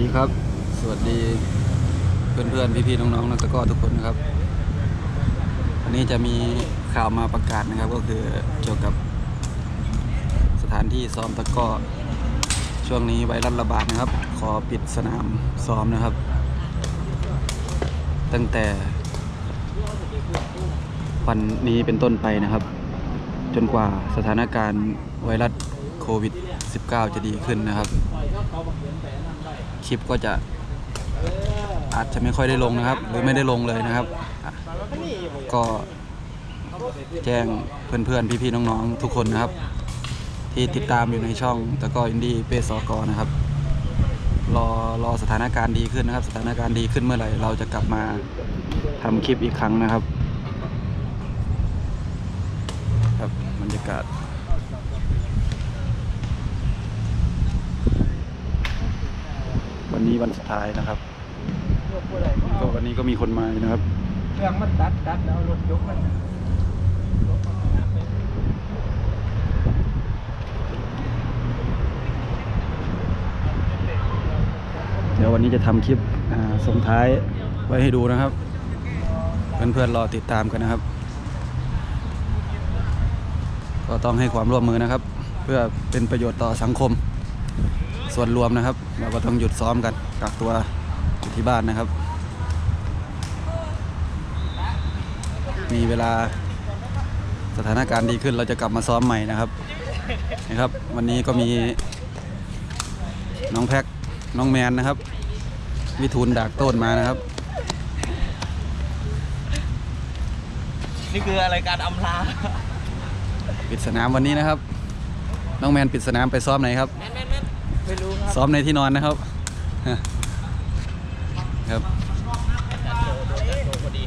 ดีครับ สวัสดีเพื่อนๆพี่ๆน้องๆนักตะก้อทุกคนนะครับวันนี้จะมีข่าวมาประกาศนะครับ ก็คือเกี่ยวกับสถานที่ซ้อมตะก้อช่วงนี้ไวรัสระบาดนะครับ ขอปิดสนามซ้อมนะครับ ตั้งแต่วันนี้เป็นต้นไปนะครับ จนกว่าสถานการณ์ไวรัสโควิด -19 จะดีขึ้นนะครับ คลิปก็จะอาจจะไม่ค่อยได้ลงนะครับ หรือไม่ได้ลงเลยนะครับ ก็แจ้งเพื่อนๆ พี่ๆ น้องๆ ทุกคนนะครับ ที่ติดตามอยู่ในช่องตะก้ออินดี้เปสอกนะครับ รอรอสถานการณ์ดีขึ้นนะครับ สถานการณ์ดีขึ้นเมื่อไหร่เราจะกลับมาทำคลิปอีกครั้งนะครับ ครับบรรยากาศ วันนี้วันสุดท้ายนะครับก็วันนี้ก็มีคนมาอยู่นะครับเครื่องมันตัดตัดแล้วรถยกมันเดี๋ยววันนี้จะทำคลิปอ่าส่งท้ายไว้ให้ดูนะครับ เพื่อนๆรอติดตามกันนะครับก็ต้องให้ความร่วมมือนะครับ เพื่อเป็นประโยชน์ต่อสังคม ส่วนรวมนะครับ เราก็ต้องหยุดซ้อมกันกักตัวอยู่ที่บ้านนะครับ มีเวลาสถานการณ์ดีขึ้นเราจะกลับมาซ้อมใหม่นะครับนะครับ วันนี้ก็มีน้องแพ็คน้องแมนนะครับ วิทูลดากต้นมานะครับ นี่คืออะไรการอำลาปิดสนามวันนี้นะครับ น้องแมนปิดสนามไปซ้อมไหนครับ ไม่รู้ครับซ้อมในที่นอนนะครับ ครับพอดี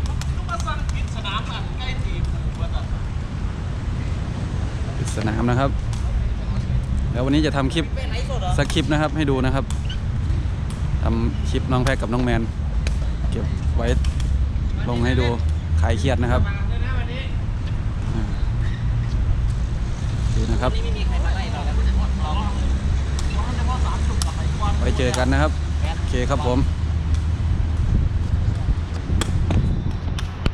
ปิดสนามนะครับ แล้ววันนี้จะทำคลิปสักคลิปนะครับให้ดูนะครับทำคลิปน้องแพคกับน้องแมน เก็บไว้ลงให้ดูคลายเครียดนะครับอ่าดูนะครับ ไว้เจอกันนะครับ โอเคครับผม